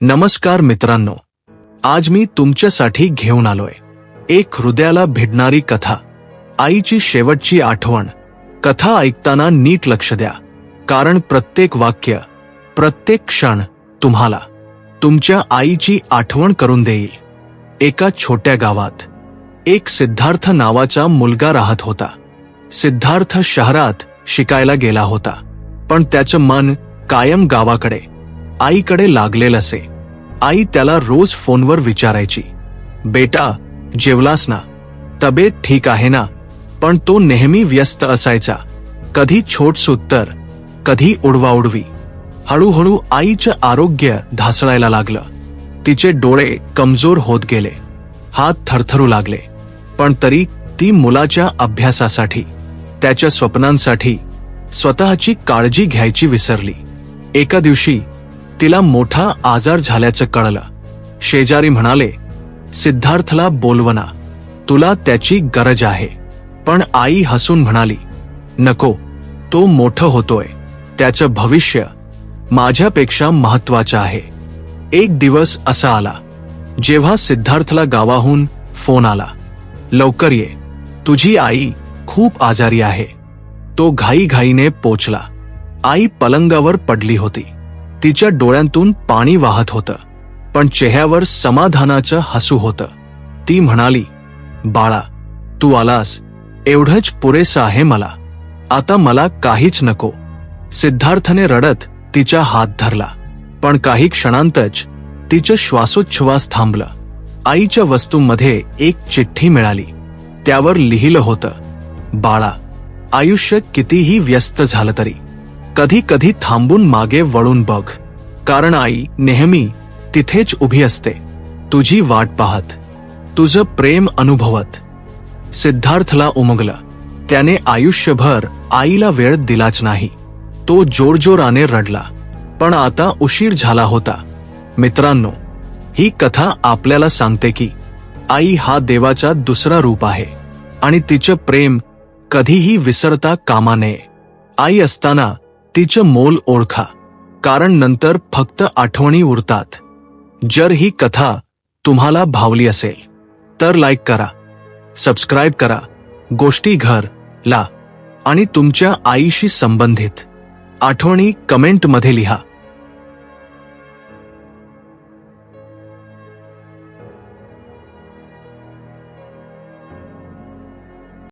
नमस्कार मित्रांनो आज मी तुमच्यासाठी घेऊन आलोय एक हृदयाला भिडणारी कथा. आईची शेवटची आठवण. कथा ऐकताना नीट लक्ष द्या. कारण प्रत्येक वाक्य प्रत्येक क्षण तुम्हाला तुमच्या आईची आठवण करून देईल. एका छोट्या गावात एक सिद्धार्थ नावाचा मुलगा राहत होता. सिद्धार्थ शहरात शिकायला गेला होता. पण त्याचं मन कायम गावाकडे आईकडे लागलेलं असे. आई त्याला रोज फोनवर विचारायची. बेटा जेवलास ना? तब्येत ठीक आहे ना? पण तो नेहमी व्यस्त असायचा. कधी छोटस उत्तर कधी उडवाउडवी हळूहळू आईचं आरोग्य ढासळायला लागलं. तिचे डोळे कमजोर होत गेले. हात थरथरू लागले. पण तरी ती मुलाच्या अभ्यासासाठी त्याच्या स्वप्नांसाठी स्वतःची काळजी घ्यायची विसरली. एका दिवशी तिला मोठा आजार झाल्याचं कळलं. शेजारी म्हणाले सिद्धार्थला बोलवना तुला त्याची गरज आहे. पण आई हसून म्हणाली नको तो मोठं होतोय. त्याचं भविष्य माझ्यापेक्षा महत्वाचं आहे. एक दिवस असा आला जेव्हा सिद्धार्थला गावाहून फोन आला लवकर ये तुझी आई खूप आजारी आहे. तो घाईघाईने पोचला. आई पलंगावर पडली होती. तिच्या डोळ्यांतून पाणी वाहत होतं. पण चेहऱ्यावर समाधानाचं हसू होतं. ती म्हणाली बाळा तू आलास. एवढंच पुरेसं आहे मला. आता मला काहीच नको. सिद्धार्थने रडत तिचा हात धरला. पण काही क्षणांतच तिचं श्वासोच्छ्वास थांबलं. आईच्या वस्तूंमध्ये एक चिठ्ठी मिळाली. त्यावर लिहिलं होतं बाळा आयुष्य कितीही व्यस्त झालं तरी. कधी कधी थांबून मागे वळून बघ. कारण आई नेहमी तिथेच उभी असते. तुझी वाट पाहत. तुझं प्रेम अनुभवत. सिद्धार्थला उमगलं. त्याने आयुष्यभर आईला वेळ दिलाच नाही. तो जोरजोराने रडला. पण आता उशीर झाला होता. मित्रांनो ही कथा आपल्याला सांगते की आई हा देवाचा दुसरा रूप आहे. आणि तिचं प्रेम कधीही विसरता कामा नये. आई असताना तिचं मोल ओळखा कारण नंतर फक्त आठवणी उरतात. जर ही कथा तुम्हाला भावली असेल तर लाईक करा सबस्क्राईब करा गोष्टी घर ला आणि तुमच्या आईशी संबंधित आठवणी कमेंटमध्ये लिहा.